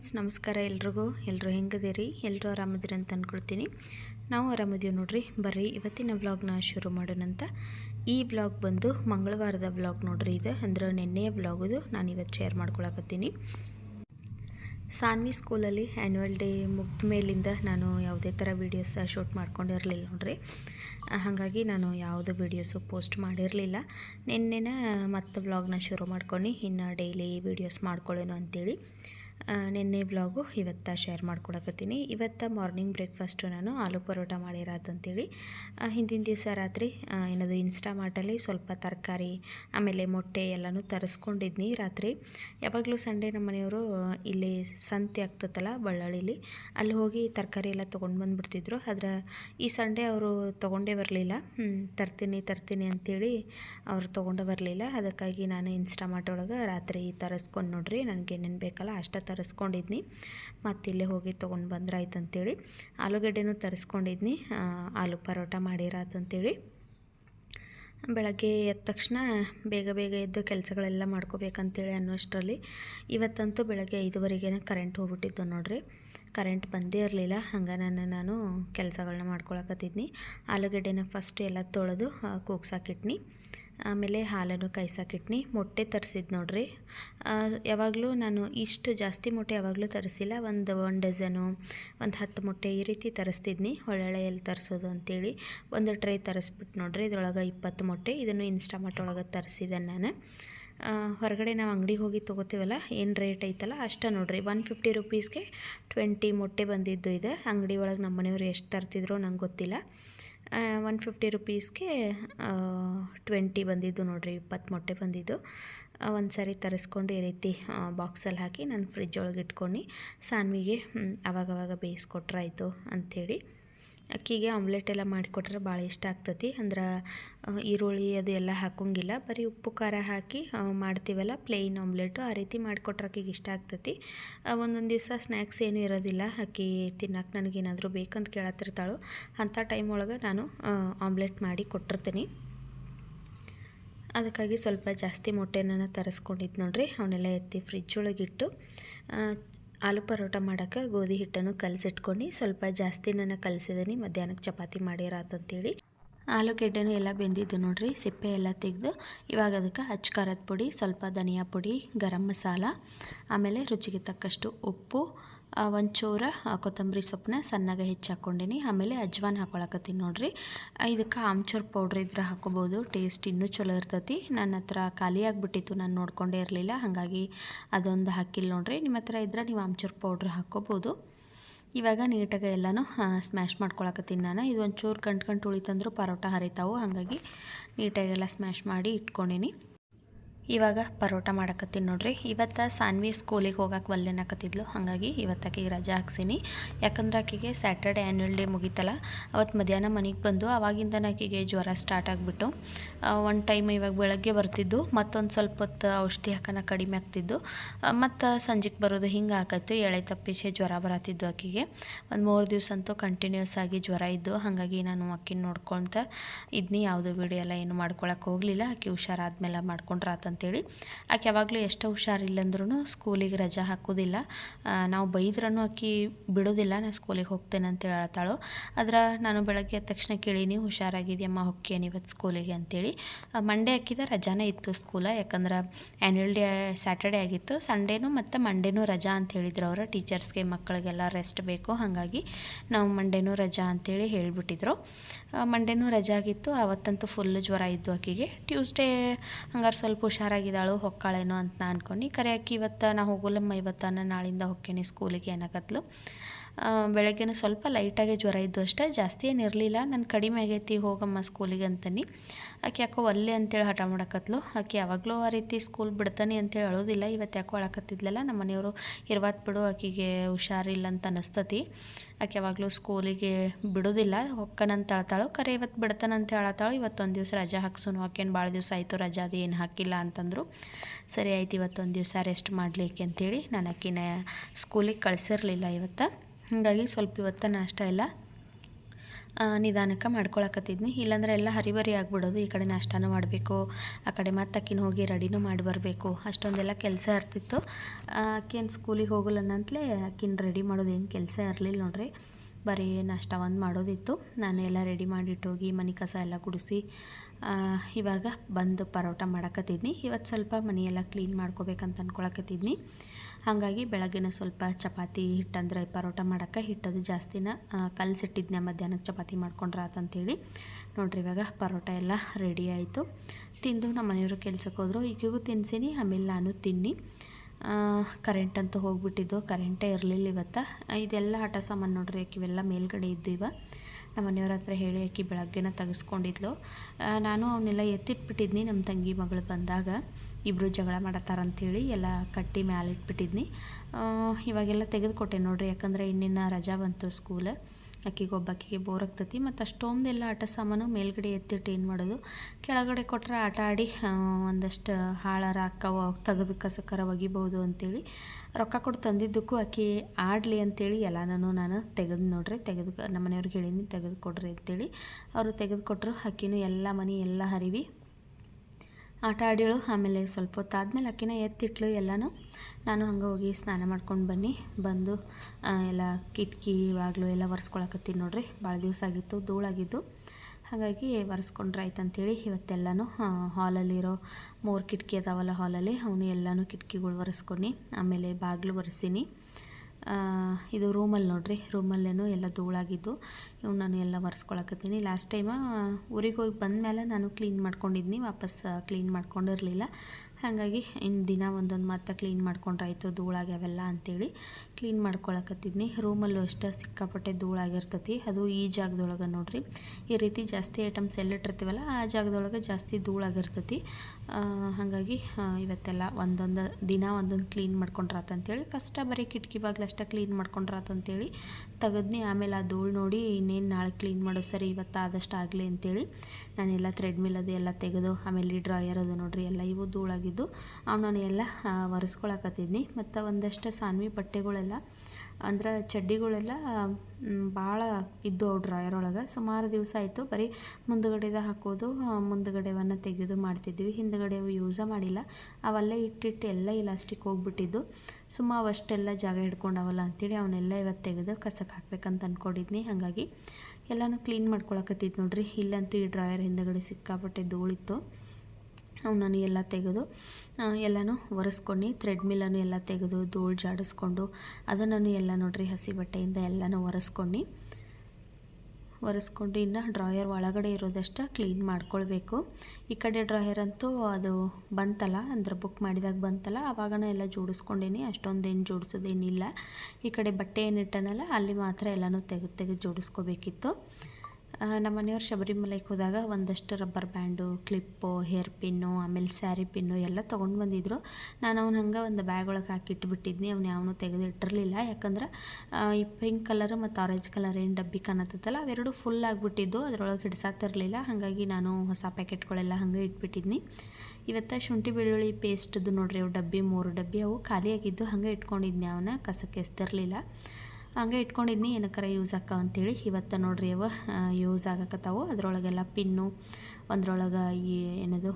Friends ನಮಸ್ಕಾರ ಎಲ್ರಿಗೂ. ಎಲ್ಲರೂ ಹೆಂಗದಿರಿ? ಎಲ್ಲರೂ ಆರಾಮದಿರಿ ಅಂತ ಅಂದ್ಕೊಳ್ತೀನಿ ನಾವು ಆರಾಮದೀವಿ ನೋಡ್ರಿ. ಬರ್ರಿ ಇವತ್ತಿನ ವ್ಲಾಗ್ನ ಶುರು ಮಾಡೋಣಂತ ಈ ವ್ಲಾಗ್ ಬಂದು ಮಂಗಳವಾರದ ವ್ಲಾಗ್ ನೋಡ್ರಿ ಇದು. ಅಂದ್ರೆ ನಿನ್ನೆಯ ವ್ಲಾಗ್ ಇದು ನಾನು ಇವತ್ತು ಶೇರ್ ಮಾಡ್ಕೊಳಕತ್ತೀನಿ. ಸಾನ್ವಿ ಸ್ಕೂಲಲ್ಲಿ ಆ್ಯನ್ಯುವಲ್ ಡೇ ಮುಗ್ದ ಮೇಲಿಂದ ನಾನು ಯಾವುದೇ ಥರ ವೀಡಿಯೋಸ್ ಶೂಟ್ ಮಾಡ್ಕೊಂಡಿರಲಿಲ್ಲ ನೋಡ್ರಿ. ಹಾಗಾಗಿ ನಾನು ಯಾವುದು ವೀಡಿಯೋಸು ಪೋಸ್ಟ್ ಮಾಡಿರಲಿಲ್ಲ. ನಿನ್ನೆನ ಮತ್ತೆ ವ್ಲಾಗ್ನ ಶುರು ಮಾಡ್ಕೊಂಡು ಇನ್ನು ಡೈಲಿ ವೀಡಿಯೋಸ್ ಮಾಡ್ಕೊಳ್ಳೋಣ ಅಂತೇಳಿ. ಆ, ನಿನ್ನೆ ಬ್ಲಾಗು ಇವತ್ತು ಶೇರ್ ಮಾಡ್ಕೊಡಕತ್ತೀನಿ. ಇವತ್ತು ಮಾರ್ನಿಂಗ್ ಬ್ರೇಕ್ಫಾಸ್ಟು ನಾನು ಆಲೂ ಪರೋಟ ಮಾಡಿರೋದಂತೇಳಿ ಹಿಂದಿನ ದಿವಸ ರಾತ್ರಿ ಏನದು ಇನ್ಸ್ಟಾಮಾರ್ಟಲ್ಲಿ ಸ್ವಲ್ಪ ತರಕಾರಿ, ಆಮೇಲೆ ಮೊಟ್ಟೆ ಎಲ್ಲನೂ ತರಿಸ್ಕೊಂಡಿದ್ನಿ ರಾತ್ರಿ. ಯಾವಾಗಲೂ ಸಂಡೇ ನಮ್ಮ ಮನೆಯವರು ಇಲ್ಲಿ ಸಂತೆ ಆಗ್ತತ್ತಲ್ಲ ಬಳ್ಳಾಳಿಲಿ, ಅಲ್ಲಿ ಹೋಗಿ ತರಕಾರಿ ಎಲ್ಲ ತೊಗೊಂಡು ಬಂದುಬಿಡ್ತಿದ್ರು. ಆದ್ರೆ ಈ ಸಂಡೇ ಅವರು ತೊಗೊಂಡೇ ಬರಲಿಲ್ಲ. ತರ್ತೀನಿ ತರ್ತೀನಿ ಅಂಥೇಳಿ ಅವರು ತೊಗೊಂಡು ಬರಲಿಲ್ಲ. ಅದಕ್ಕಾಗಿ ನಾನು ಇನ್ಸ್ಟಾಮಾರ್ಟ್ ಒಳಗೆ ರಾತ್ರಿ ತರಿಸ್ಕೊಂಡು ನೋಡ್ರಿ ನನಗೆ ಏನೇನು ಬೇಕಲ್ಲ ಅಷ್ಟೇ ತರಿಸ್ಕೊಂಡಿದ್ನಿ. ಮತ್ತು ಇಲ್ಲೇ ಹೋಗಿ ತೊಗೊಂಡು ಬಂದ್ರೆ ಆಯ್ತು ಅಂತೇಳಿ. ಆಲೂಗಡ್ಡೆನೂ ತರಿಸ್ಕೊಂಡಿದ್ನಿ. ಆಲೂ ಪರೋಟ ಮಾಡಿರಾತಂತೇಳಿ ಬೆಳಗ್ಗೆ ಎದ್ದ ತಕ್ಷಣ ಬೇಗ ಬೇಗ ಎದ್ದು ಕೆಲಸಗಳೆಲ್ಲ ಮಾಡ್ಕೋಬೇಕಂತೇಳಿ ಅನ್ನೋಷ್ಟರಲ್ಲಿ ಇವತ್ತಂತೂ ಬೆಳಗ್ಗೆ ಐದುವರೆಗೆ ಕರೆಂಟ್ ಹೋಗ್ಬಿಟ್ಟಿದ್ದು ನೋಡ್ರಿ. ಕರೆಂಟ್ ಬಂದೇ ಇರಲಿಲ್ಲ. ಹಂಗೆ ನಾನು ನಾನು ಕೆಲಸಗಳನ್ನ ಮಾಡ್ಕೊಳಕತ್ತಿದ್ನಿ. ಆಲೂಗಡ್ಡೆನ ಫಸ್ಟ್ ಎಲ್ಲ ತೊಳೆದು ಕೂಗ್ಸಾಕಿಟ್ನಿ. ಆಮೇಲೆ ಹಾಲನ್ನು ಕಾಯಿಸಾಕಿಟ್ನಿ ಮೊಟ್ಟೆ ತರಿಸಿದ್ದು ನೋಡ್ರಿ. ಯಾವಾಗಲೂ ನಾನು ಇಷ್ಟು ಜಾಸ್ತಿ ಮೊಟ್ಟೆ ಯಾವಾಗಲೂ ತರಿಸಿಲ್ಲ. ಒಂದು ಒನ್ ಡಜನು, ಒಂದು ಹತ್ತು ಮೊಟ್ಟೆ ಈ ರೀತಿ ತರಿಸ್ತಿದ್ನಿ. ಒಳ್ಳೊಳ್ಳೆ ಎಲ್ಲಿ ತರಿಸೋದು ಅಂತೇಳಿ ಒಂದು ಟ್ರೈ ತರಿಸ್ಬಿಟ್ಟು ನೋಡ್ರಿ. ಇದ್ರೊಳಗೆ ಇಪ್ಪತ್ತು ಮೊಟ್ಟೆ ಇದನ್ನು ಇನ್ಸ್ಟಾಮಟ್ ಒಳಗೆ ತರಿಸಿದೆ ನಾನು. ಹೊರಗಡೆ ನಾವು ಅಂಗಡಿಗೆ ಹೋಗಿ ತೊಗೋತೀವಲ್ಲ, ಏನು ರೇಟ್ ಐತಲ್ಲ ಅಷ್ಟೇ ನೋಡ್ರಿ. ಒನ್ ಫಿಫ್ಟಿ ರುಪೀಸ್ಗೆ ಟ್ವೆಂಟಿ ಮೊಟ್ಟೆ ಬಂದಿದ್ದು ಇದೆ. ಅಂಗಡಿ ಒಳಗೆ ನಮ್ಮ ಮನೆಯವರು ಎಷ್ಟು ತರ್ತಿದ್ರು ನಂಗೆ ಗೊತ್ತಿಲ್ಲ. ಒನ್ ಫಿಫ್ಟಿ ರುಪೀಸ್ಗೆ ಟ್ವೆಂಟಿ ಬಂದಿದ್ದು ನೋಡಿರಿ ಇಪ್ಪತ್ತು ಮೊಟ್ಟೆ ಬಂದಿದ್ದು. ಒಂದು ಸಾರಿ ತರಿಸ್ಕೊಂಡು ಈ ರೀತಿ ಬಾಕ್ಸಲ್ಲಿ ಹಾಕಿ ನಾನು ಫ್ರಿಜ್ ಒಳಗೆ ಇಟ್ಕೊಂಡು, ಸಾನ್ವಿಗೆ ಅವಾಗವಾಗ ಬೇಯಿಸ್ಕೊಟ್ರಾಯಿತು ಅಂಥೇಳಿ. ಅಕ್ಕಿಗೆ ಆಮ್ಲೆಟ್ ಎಲ್ಲ ಮಾಡಿಕೊಟ್ರೆ ಭಾಳ ಇಷ್ಟ ಆಗ್ತತಿ. ಅಂದ್ರೆ ಈರುಳ್ಳಿ ಅದು ಎಲ್ಲ ಹಾಕೋಂಗಿಲ್ಲ. ಬರೀ ಉಪ್ಪು, ಖಾರ ಹಾಕಿ ಮಾಡ್ತೀವಲ್ಲ ಪ್ಲೇನ್ ಆಮ್ಲೆಟು ಆ ರೀತಿ ಮಾಡಿಕೊಟ್ರೆ ಅಕ್ಕಿಗೆ ಇಷ್ಟ ಆಗ್ತತಿ. ಒಂದೊಂದು ದಿವಸ ಸ್ನ್ಯಾಕ್ಸ್ ಏನೂ ಇರೋದಿಲ್ಲ. ಅಕ್ಕಿ ತಿನ್ನಕ್ಕೆ ನನಗೇನಾದರೂ ಬೇಕಂತ ಕೇಳತ್ತಿರ್ತಾಳು. ಅಂಥ ಟೈಮ್ ಒಳಗೆ ನಾನು ಆಮ್ಲೆಟ್ ಮಾಡಿ ಕೊಟ್ಟಿರ್ತೀನಿ. ಅದಕ್ಕಾಗಿ ಸ್ವಲ್ಪ ಜಾಸ್ತಿ ಮೊಟ್ಟೆನ ತರಿಸ್ಕೊಂಡಿದ್ದು ನೋಡ್ರಿ. ಅವನ್ನೆಲ್ಲ ಎತ್ತಿ ಫ್ರಿಜ್ ಒಳಗಿಟ್ಟು ಆಲೂ ಪರೋಟ ಮಾಡೋಕ್ಕೆ ಗೋಧಿ ಹಿಟ್ಟನ್ನು ಕಲಸಿಟ್ಕೊಂಡು ಸ್ವಲ್ಪ ಜಾಸ್ತಿ ನಾನು ಕಲಸಿದ್ದೀನಿ ಮಧ್ಯಾಹ್ನಕ್ಕೆ ಚಪಾತಿ ಮಾಡಿರತ್ತಂತೇಳಿ ಆಲೂಗೆಡ್ಡೆನೂ ಎಲ್ಲ ಬೆಂದಿದ್ದು ನೋಡ್ರಿ, ಸಿಪ್ಪೆ ಎಲ್ಲ ತೆಗೆದು, ಇವಾಗ ಅದಕ್ಕೆ ಅಚ್ಚ ಖಾರದ ಪುಡಿ, ಸ್ವಲ್ಪ ಧನಿಯಾ ಪುಡಿ, ಗರಂ ಮಸಾಲ, ಆಮೇಲೆ ರುಚಿಗೆ ತಕ್ಕಷ್ಟು ಉಪ್ಪು ಒಂಚೂರ ಕೊತ್ತಂಬರಿ ಸೊಪ್ಪನ್ನ ಸಣ್ಣಗೆ ಹೆಚ್ಚಿ ಹಾಕ್ಕೊಂಡೀನಿ ಆಮೇಲೆ ಅಜ್ವಾನ್ ಹಾಕೊಳಕತ್ತೀನಿ ನೋಡಿರಿ. ಇದಕ್ಕೆ ಆಮ್ಚೂರ್ ಪೌಡ್ರ್ ಇದ್ರೆ ಹಾಕೋಬೋದು. ಟೇಸ್ಟ್ ಇನ್ನೂ ಚಲೋ ಇರ್ತೈತಿ. ನನ್ನ ಹತ್ರ ಖಾಲಿ ಆಗಿಬಿಟ್ಟಿತ್ತು, ನಾನು ನೋಡ್ಕೊಂಡೇ ಇರಲಿಲ್ಲ. ಹಾಗಾಗಿ ಅದೊಂದು ಹಾಕಿಲ್ಲ ನೋಡಿರಿ. ನಿಮ್ಮ ಹತ್ರ ಇದ್ರೆ ನೀವು ಆಮ್ಚೂರ್ ಪೌಡ್ರ್ ಹಾಕ್ಕೋಬೋದು ಇವಾಗ ನೀಟಾಗಿ ಎಲ್ಲನೂ ಸ್ಮ್ಯಾಶ್ ಮಾಡ್ಕೊಳಕತ್ತೀನಿ ನಾನು. ಇದು ಒಂಚೂರು ಗಂಟು ಗಂಟು ಉಳಿತಂದ್ರೂ ಪರೋಟ ಹರಿತಾವು. ಹಾಗಾಗಿ ನೀಟಾಗೆಲ್ಲ ಸ್ಮ್ಯಾಶ್ ಮಾಡಿ ಇಟ್ಕೊಂಡೀನಿ. ಇವಾಗ ಪರೋಟ ಮಾಡಕತ್ತೀನಿ ನೋಡ್ರಿ. ಇವತ್ತು ಸಾನ್ವಿ ಸ್ಕೂಲಿಗೆ ಹೋಗಕ್ಕೆ ಒಲ್ಲೆನಾಕತ್ತಿದ್ಲು ಹಾಗಾಗಿ ಇವತ್ತು ಆಕೆಗೆ ರಜಾ ಹಾಕ್ಸೀನಿ. ಯಾಕಂದ್ರೆ ಆಕೆಗೆ ಸ್ಯಾಟರ್ಡೆ ಆ್ಯನ್ಯುವಲ್ ಡೇ ಮುಗೀತಲ್ಲ. ಅವತ್ತು ಮಧ್ಯಾಹ್ನ ಮನೆಗೆ ಬಂದು ಆವಾಗಿಂದ ಆಕೆಗೆ ಜ್ವರ ಸ್ಟಾರ್ಟ್ ಆಗಿಬಿಟ್ಟು ಒಂದು ಟೈಮ್ ಇವಾಗ ಬೆಳಗ್ಗೆ ಬರ್ತಿದ್ದು. ಮತ್ತೊಂದು ಸ್ವಲ್ಪ ಹೊತ್ತು ಔಷಧಿ ಹಾಕೋಣ ಕಡಿಮೆ ಆಗ್ತಿದ್ದು. ಮತ್ತು ಸಂಜೆಗೆ ಬರೋದು ಹಿಂಗೆ ಆಕತ್ತು. ಎಳೆ ತಪ್ಪಿಸಿ ಜ್ವರ ಬರತ್ತಿದ್ದು ಆಕೆಗೆ. ಒಂದು ಮೂರು ದಿವಸ ಅಂತೂ ಕಂಟಿನ್ಯೂಸ್ ಆಗಿ ಜ್ವರ ಇದ್ದು, ಹಾಗಾಗಿ ನಾನು ಆಕಿನ ನೋಡ್ಕೊಳ್ತಾ ಇದ್ನಿ. ಯಾವುದೋ ವಿಡಿಯೋ ಎಲ್ಲ ಏನು ಮಾಡ್ಕೊಳಕ್ಕೆ ಹೋಗಲಿಲ್ಲ. ಆಕೆ ಹುಷಾರಾದ್ಮೇಲೆ ಮಾಡ್ಕೊಂಡ್ರಾತಂತೇಳಿ ಆಕೆ ಯಾವಾಗಲೂ ಎಷ್ಟೋ ಹುಷಾರಿಲ್ಲಂದ್ರೂ ಸ್ಕೂಲಿಗೆ ರಜಾ ಹಾಕೋದಿಲ್ಲ. ನಾವು ಬೈದ್ರೂ ಅಕ್ಕಿ ಬಿಡೋದಿಲ್ಲ ನಾನು ಸ್ಕೂಲಿಗೆ ಹೋಗ್ತೇನೆ ಅಂತ ಹೇಳ್ತಾಳು. ಆದ್ರೆ ನಾನು ಬೆಳಗ್ಗೆ ಎದ್ದ ತಕ್ಷಣ ಕೇಳೀನಿ ಹುಷಾರಾಗಿದೆಯಮ್ಮ ಹೊಕ್ಕೇನು ಇವತ್ತು ಸ್ಕೂಲಿಗೆ ಅಂತೇಳಿ. ಮಂಡೇ ಹಾಕಿದ ರಜಾನೇ ಇತ್ತು ಸ್ಕೂಲ ಯಾಕಂದ್ರೆ ಆ್ಯನ್ಯುವಲ್ ಡೇ ಸ್ಯಾಟರ್ಡೇ ಆಗಿತ್ತು. ಸಂಡೇನೂ ಮತ್ತು ಮಂಡೇನೂ ರಜಾ ಅಂತ ಹೇಳಿದ್ರು ಅವರು. ಟೀಚರ್ಸ್ಗೆ ಮಕ್ಕಳಿಗೆಲ್ಲ ರೆಸ್ಟ್ ಬೇಕು. ಹಾಗಾಗಿ ನಾವು ಮಂಡೇನೂ ರಜಾ ಅಂತೇಳಿ ಹೇಳಿಬಿಟ್ಟಿದ್ರು. ಮಂಡೇನೂ ರಜಾ ಆಗಿತ್ತು. ಆವತ್ತಂತೂ ಫುಲ್ ಜ್ವರ ಇದ್ದು ಆಕೆಗೆ. ಟ್ಯೂಸ್ಡೇ ಹಂಗಾರೆ ಸ್ವಲ್ಪ ಹುಷಾರಾಗಿದ್ದಾಳು ಹೊಕ್ಕಾಳೇನೋ ಅಂತ ನಾ ಅಂದ್ಕೊಂಡು ಆಕೆ ಇವತ್ತು ನಾ ಹೋಗಲ್ಲಮ್ಮ ಇವತ್ತು ನಾನು ನಾಳಿಂದ ಹೊಕ್ಕೇನಿ ಸ್ಕೂಲಿಗೆ ಅನ್ನಕತ್ಲು. ಬೆಳಗ್ಗೆನೂ ಸ್ವಲ್ಪ ಲೈಟಾಗಿ ಜ್ವರ ಇದ್ದು ಅಷ್ಟೇ, ಜಾಸ್ತಿ ಏನು ಇರಲಿಲ್ಲ, ನಾನು ಕಡಿಮೆ ಆಗೈತಿ ಹೋಗಮ್ಮ ಸ್ಕೂಲಿಗೆ ಅಂತನಿ ಆಕೆ ಯಾಕೋ ಅಲ್ಲೇ ಅಂತೇಳಿ ಹಠ ಮಾಡಕತ್ಲು. ಆಕೆ ಯಾವಾಗಲೂ ಆ ರೀತಿ ಸ್ಕೂಲ್ ಬಿಡ್ತಾನೆ ಅಂತೇಳಿ ಅಳೋದಿಲ್ಲ ಇವತ್ತು ಯಾಕೋ ಅಳಕತ್ತಿದ್ಲಲ್ಲ, ನಮ್ಮ ಮನೆಯವರು ಇರ್ವಾತ್ ಬಿಡು, ಆಕೆಗೆ ಹುಷಾರಿಲ್ಲ ಅಂತ ಅನಿಸ್ತತಿ. ಆಕೆ ಯಾವಾಗಲೂ ಸ್ಕೂಲಿಗೆ ಬಿಡೋದಿಲ್ಲ. ಹೊಕ್ಕನಂತ ಅಳ್ತಾಳು ಕರೆ ಇವತ್ತು ಬಿಡ್ತಾನಂತ ಹೇಳತ್ತಾಳು, ಇವತ್ತೊಂದು ದಿವಸ ರಜಾ ಹಾಕ್ಸೋನು. ಆಕೇನು ಭಾಳ ದಿವಸ ಆಯಿತು, ರಜಾ ಅದು ಏನು ಹಾಕಿಲ್ಲ ಅಂತಂದರು. ಸರಿ ಆಯ್ತು, ಇವತ್ತೊಂದು ದಿವಸ ರೆಸ್ಟ್ ಮಾಡಲಿಕ್ಕೆ ಅಂತೇಳಿ ನಾನು ಆಕಿನ ಸ್ಕೂಲಿಗೆ ಕಳಿಸಿರಲಿಲ್ಲ ಇವತ್ತು. ಹಾಗಾಗಿ ಸ್ವಲ್ಪ ಇವತ್ತು ನಾಷ್ಟ ಎಲ್ಲ ನಿಧಾನಕ್ಕೆ ಮಾಡ್ಕೊಳಕತ್ತಿದ್ನಿ. ಇಲ್ಲಾಂದ್ರೆ ಎಲ್ಲ ಹರಿಬರಿ ಆಗ್ಬಿಡೋದು. ಈ ಕಡೆ ನಾಷ್ಟಾನು ಮಾಡಬೇಕು. ಆ ಕಡೆ ಮತ್ತೆ ಅಕ್ಕಿನ ಹೋಗಿ ರೆಡಿನೂ ಮಾಡಿ ಬರಬೇಕು. ಅಷ್ಟೊಂದೆಲ್ಲ ಕೆಲಸ ಇರ್ತಿತ್ತು ಅಕ್ಕಿನ ಸ್ಕೂಲಿಗೆ ಹೋಗಲ್ಲ ಅಂತಲೇ ಅಕ್ಕಿನ ರೆಡಿ ಮಾಡೋದು ಏನು ಕೆಲಸ ಇರಲಿಲ್ಲ ನೋಡ್ರಿ. ಬರೀ ನಾಷ್ಟ ಒಂದು ಮಾಡೋದಿತ್ತು. ನಾನು ಎಲ್ಲ ರೆಡಿ ಮಾಡಿಟ್ಟೋಗಿ ಮನೆ ಕಸ ಎಲ್ಲ ಗುಡಿಸಿ ಇವಾಗ ಬಂದು ಪರೋಟ ಮಾಡಕತ್ತಿದ್ನಿ. ಇವತ್ತು ಸ್ವಲ್ಪ ಮನೆಯೆಲ್ಲ ಕ್ಲೀನ್ ಮಾಡ್ಕೋಬೇಕಂತ ಅಂದ್ಕೊಳಕತ್ತಿದ್ನಿ ಹಾಗಾಗಿ ಬೆಳಗ್ಗೆನ ಸ್ವಲ್ಪ ಚಪಾತಿ ಹಿಟ್ಟಂದ್ರೆ ಪರೋಟ ಮಾಡೋಕ್ಕೆ ಹಿಟ್ಟದು ಜಾಸ್ತಿನ ಕಲಸಿಟ್ಟಿದ್ನೆ ಮಧ್ಯಾಹ್ನಕ್ಕೆ ಚಪಾತಿ ಮಾಡ್ಕೊಂಡ್ರೆ ಆತಂತೇಳಿ ನೋಡ್ರಿ ಇವಾಗ ಪರೋಟ ಎಲ್ಲ ರೆಡಿ ಆಯಿತು. ತಿಂದು ನಮ್ಮ ಮನೆಯವರು ಕೆಲ್ಸಕ್ಕೆ ಹೋದರು. ಈಗಿಗೂ ತಿನ್ಸೀನಿ, ಆಮೇಲೆ ನಾನು ತಿನ್ನಿ. ಕರೆಂಟ್ ಅಂತೂ ಹೋಗ್ಬಿಟ್ಟಿದ್ದು. ಕರೆಂಟೇ ಇರಲಿಲ್ಲ ಇವತ್ತು. ಇದೆಲ್ಲ ಆಟ ಸಾಮಾನು ನೋಡ್ರಿ ಇವೆಲ್ಲ ಮೇಲ್ಗಡೆ ಇದ್ದು ಇವ. ನಮ್ಮ ಮನೆಯವ್ರ ಹತ್ರ ಹೇಳಿ ಆಕಿ ಬೆಳಗ್ಗೆನ ತೆಗೆಸ್ಕೊಂಡಿದ್ಲು. ನಾನು ಅವನ್ನೆಲ್ಲ ಎತ್ತಿಟ್ಬಿಟ್ಟಿದ್ನಿ. ನಮ್ಮ ತಂಗಿ ಮಗಳು ಬಂದಾಗ ಇಬ್ಬರು ಜಗಳ ಮಾಡತ್ತಾರಂಥೇಳಿ ಎಲ್ಲ ಕಟ್ಟಿ ಮ್ಯಾಲಿಟ್ಬಿಟ್ಟಿದ್ನಿ. ಇವಾಗೆಲ್ಲ ತೆಗೆದುಕೊಟ್ಟೆ ನೋಡ್ರಿ. ಯಾಕಂದರೆ ಇನ್ನಿನ್ನ ರಜಾ ಬಂತು ಸ್ಕೂಲ್ ಅಕ್ಕಿಗೆ ಒಬ್ಬಕ್ಕಿಗೆ ಬೋರ್ ಆಗ್ತತಿ ಮತ್ತು ಅಷ್ಟೊಂದೆಲ್ಲ ಆಟ ಸಾಮಾನು ಮೇಲ್ಗಡೆ ಎತ್ತಿಟ್ಟು ಏನು ಮಾಡೋದು? ಕೆಳಗಡೆ ಕೊಟ್ಟರೆ ಆಟ ಆಡಿ ಒಂದಷ್ಟು ಹಾಳಾರ ಅಕ್ಕವ ತೆಗೆದು ಕಸಕರ ಒಗಿಬೋದು ಅಂತೇಳಿ ರೊಕ್ಕ ಕೊಟ್ಟು ತಂದಿದ್ದಕ್ಕೂ ಅಕ್ಕಿ ಆಡಲಿ ಅಂತೇಳಿ ಎಲ್ಲನೂ ನಾನು ತೆಗೆದು ನೋಡ್ರಿ, ತೆಗೆದು ನಮ್ಮ ಮನೆಯವ್ರಿಗೆ ಹೇಳೀನಿ ತೆಗೆದುಕೊಡ್ರಿ ಅಂತೇಳಿ. ಅವರು ತೆಗೆದುಕೊಟ್ರು ಅಕ್ಕಿನೂ ಎಲ್ಲ ಮನೆ ಎಲ್ಲ ಹರಿವಿ. ಆಟ ಆಡಿಳು ಆಮೇಲೆ ಸ್ವಲ್ಪ ಹೊತ್ತಾದ್ಮೇಲೆ ಅಕ್ಕಿನ ಎತ್ತಿಟ್ಲು ಎಲ್ಲನೂ. ನಾನು ಹಂಗೆ ಹೋಗಿ ಸ್ನಾನ ಮಾಡ್ಕೊಂಡು ಬನ್ನಿ. ಬಂದು ಎಲ್ಲ ಕಿಟಕಿ, ಬಾಗಿಲು ಎಲ್ಲ ಒರೆಸ್ಕೊಳಕತ್ತೀನಿ ನೋಡ್ರಿ. ಭಾಳ ದಿವಸ ಆಗಿತ್ತು, ಧೂಳಾಗಿದ್ದು. ಹಾಗಾಗಿ ಒರೆಸ್ಕೊಂಡ್ರೆ ಆಯ್ತು ಅಂತೇಳಿ ಇವತ್ತೆಲ್ಲನೂ ಹಾಲಲ್ಲಿರೋ ಮೂರು ಕಿಟಕಿ ಅದಾವಲ್ಲ ಹಾಲಲ್ಲಿ, ಅವನು ಎಲ್ಲನೂ ಕಿಟಕಿಗಳು ಒರೆಸ್ಕೊಂಡು ಆಮೇಲೆ ಬಾಗಿಲು ಒರೆಸೀನಿ. ಇದು ರೂಮಲ್ಲಿ ನೋಡ್ರಿ, ರೂಮಲ್ಲೇನೋ ಎಲ್ಲ ಧೂಳಾಗಿದ್ದು ಇವು ನಾನು ಎಲ್ಲ ಒರೆಸ್ಕೊಳಕತ್ತೀನಿ. ಲಾಸ್ಟ್ ಟೈಮ ಊರಿಗೆ ಹೋಗಿ ಬಂದಮೇಲೆ ನಾನು ಕ್ಲೀನ್ ಮಾಡ್ಕೊಂಡಿದ್ನಿ, ವಾಪಸ್ ಕ್ಲೀನ್ ಮಾಡ್ಕೊಂಡಿರಲಿಲ್ಲ. ಹಾಗಾಗಿ ಇನ್ನು ದಿನ ಒಂದೊಂದು ಮಾತ್ರ ಕ್ಲೀನ್ ಮಾಡ್ಕೊಂಡ್ರಾಯ್ತು ಧೂಳಾಗ್ಯಾವೆಲ್ಲ ಅಂತೇಳಿ ಕ್ಲೀನ್ ಮಾಡ್ಕೊಳಕತ್ತಿದ್ನಿ. ರೂಮಲ್ಲೂ ಅಷ್ಟೇ ಸಿಕ್ಕಾಪಟ್ಟೆ ಧೂಳಾಗಿರ್ತತಿ. ಅದು ಈ ಜಾಗದೊಳಗೆ ನೋಡಿರಿ. ಈ ರೀತಿ ಜಾಸ್ತಿ ಐಟಮ್ಸ್ ಎಲ್ಲಿಟ್ಟಿರ್ತೀವಲ್ಲ, ಆ ಜಾಗದೊಳಗೆ ಜಾಸ್ತಿ ಧೂಳಾಗಿರ್ತತಿ. ಹಾಗಾಗಿ ಇವತ್ತೆಲ್ಲ ಒಂದೊಂದು ದಿನ ಒಂದೊಂದು ಕ್ಲೀನ್ ಮಾಡ್ಕೊಂಡ್ರಾತಂತೇಳಿ ಫಸ್ಟ ಬರೀ ಕಿಟಕಿ ಬಾಗ್ಲಷ್ಟೇ ಕ್ಲೀನ್ ಮಾಡ್ಕೊಂಡ್ರಾತಂತೇಳಿ ತೆಗೆದ್ನಿ. ಆಮೇಲೆ ಆ ಧೂಳು ನೋಡಿ ಇನ್ನೇನು ನಾಳೆ ಕ್ಲೀನ್ ಮಾಡೋ ಸರಿ ಇವತ್ತು ಆದಷ್ಟು ಆಗಲಿ ಅಂತೇಳಿ ನಾನೆಲ್ಲ ಥ್ರೆಡ್ ಮಿಲ್ ಅದು ಎಲ್ಲ ತೆಗೆದು, ಆಮೇಲೆ ಡ್ರಾಯರ್ ಅದು ನೋಡಿರಿ ಎಲ್ಲ ಇವು ಧೂಳಾಗಿ ಆಗಿದ್ದು ನಾನು ಎಲ್ಲ ಒರೆಸ್ಕೊಳಕತ್ತಿದ್ನಿ. ಮತ್ತು ಒಂದಷ್ಟು ಸಾನ್ವಿ ಬಟ್ಟೆಗಳೆಲ್ಲ, ಅಂದ್ರೆ ಚಡ್ಡಿಗಳೆಲ್ಲ ಭಾಳ ಇದ್ದು ಅವು ಡ್ರಾಯರ್ ಒಳಗೆ. ಸುಮಾರು ದಿವಸ ಆಯಿತು, ಬರೀ ಮುಂದುಗಡೆದ ಹಾಕೋದು ಮುಂದುಗಡೆವನ್ನು ತೆಗೆಯೋದು ಮಾಡ್ತಿದ್ವಿ. ಹಿಂದುಗಡೆ ಅವು ಯೂಸ ಮಾಡಿಲ್ಲ. ಅವೆಲ್ಲ ಇಟ್ಟಿಟ್ಟು ಎಲ್ಲ ಇಲಾಸ್ಟಿಕ್ ಹೋಗ್ಬಿಟ್ಟಿದ್ದು. ಸುಮ್ಮ ಅವಷ್ಟೆಲ್ಲ ಜಾಗ ಹಿಡ್ಕೊಂಡವಲ್ಲ ಅಂತೇಳಿ ಅವನ್ನೆಲ್ಲ ಇವತ್ತು ತೆಗೆದು ಕಸಕ್ಕೆ ಹಾಕ್ಬೇಕಂತ ಅಂದ್ಕೊಂಡಿದ್ನಿ ಹಾಗಾಗಿ ಎಲ್ಲನೂ ಕ್ಲೀನ್ ಮಾಡ್ಕೊಳಕತ್ತಿದ್ದು ನೋಡ್ರಿ. ಇಲ್ಲಂತೂ ಈ ಡ್ರಾಯರ್ ಹಿಂದುಗಡೆ ಸಿಕ್ಕಾಪಟ್ಟೆ ಧೂಳಿತ್ತು. ಅವನನ್ನು ಎಲ್ಲ ತೆಗೆದು ಎಲ್ಲನೂ ಒರೆಸ್ಕೊಂಡು ಥ್ರೆಡ್ ಮಿಲ್ಲನ್ನು ಎಲ್ಲ ತೆಗೆದು, ಧೂಳು ಜಾಡಿಸ್ಕೊಂಡು ಅದನ್ನು ಎಲ್ಲ ನೋಡ್ರಿ ಹಸಿ ಬಟ್ಟೆಯಿಂದ ಎಲ್ಲನೂ ಒರೆಸ್ಕೊಂಡು ಒರೆಸ್ಕೊಂಡು ಇನ್ನು ಡ್ರಾಯರ್ ಒಳಗಡೆ ಇರೋದಷ್ಟು ಕ್ಲೀನ್ ಮಾಡ್ಕೊಳ್ಬೇಕು. ಈ ಕಡೆ ಡ್ರಾಯರ್ ಅಂತೂ ಅದು ಬಂತಲ್ಲ, ಅಂದ್ರೆ ಬುಕ್ ಮಾಡಿದಾಗ ಬಂತಲ್ಲ, ಆವಾಗನ ಎಲ್ಲ ಜೋಡಿಸ್ಕೊಂಡೇನಿ, ಅಷ್ಟೊಂದೇನು ಜೋಡಿಸೋದೇನಿಲ್ಲ. ಈ ಕಡೆ ಬಟ್ಟೆ ಏನಿಟ್ಟನಲ್ಲ ಅಲ್ಲಿ ಮಾತ್ರ ಎಲ್ಲನೂ ತೆಗೆದು ತೆಗೆದು ಜೋಡಿಸ್ಕೋಬೇಕಿತ್ತು. ನಮ್ಮ ಮನೆಯವ್ರು ಶಬರಿಮಲೈಗೆ ಹೋದಾಗ ಒಂದಷ್ಟು rubber band, clip, hair pin, ಆಮೇಲೆ ಸ್ಯಾರಿ ಪಿನ್ನು ಎಲ್ಲ ತೊಗೊಂಡು ಬಂದಿದ್ರು. ನಾನು ಅವ್ನು ಹಂಗೆ ಒಂದು ಬ್ಯಾಗ್ ಒಳಗೆ ಹಾಕಿ ಇಟ್ಬಿಟ್ಟಿದ್ನಿ. ಅವ್ನು ಯಾವನು ತೆಗೆದು ಇಟ್ಟಿರಲಿಲ್ಲ. ಯಾಕಂದ್ರೆ ಈ ಪಿಂಕ್ ಕಲರ್ ಮತ್ತು ಆರೆಂಜ್ ಕಲರ್ ಏನು ಡಬ್ಬಿ ಕಾಣತ್ತಲ್ಲ ಅವೆರಡು ಫುಲ್ ಆಗಿಬಿಟ್ಟಿದ್ದು. ಅದರೊಳಗೆ ಹಿಡ್ಸಾತಿರಲಿಲ್ಲ ಹಾಗಾಗಿ ನಾನು ಹೊಸ ಪ್ಯಾಕೆಟ್ಗಳೆಲ್ಲ ಹಂಗೆ ಇಟ್ಬಿಟ್ಟಿದ್ನಿ. ಇವತ್ತು ಶುಂಠಿ ಬೆಳ್ಳುಳ್ಳಿ ಪೇಸ್ಟ್ದು ನೋಡ್ರಿ, ಅವು ಡಬ್ಬಿ, ಮೂರು ಡಬ್ಬಿ, ಅವು ಖಾಲಿಯಾಗಿದ್ದು ಹಂಗೆ ಇಟ್ಕೊಂಡಿದ್ನಿ ಅವನ್ನ ಕಸಕ್ಕೆ ಎಸ್ತಿರಲಿಲ್ಲ. ಹಂಗೆ ಇಟ್ಕೊಂಡಿದ್ನಿ ಏನಕ್ಕಾರ ಯೂಸ್ ಆಕ್ಕ ಅಂತೇಳಿ. ಇವತ್ತು ನೋಡ್ರಿ ಅವ ಯೂಸ್ ಆಗಕತ್ತಾವು. ಅದರೊಳಗೆಲ್ಲ ಪಿನ್ನು ಒಂದ್ರೊಳಗೆ ಈ ಏನದು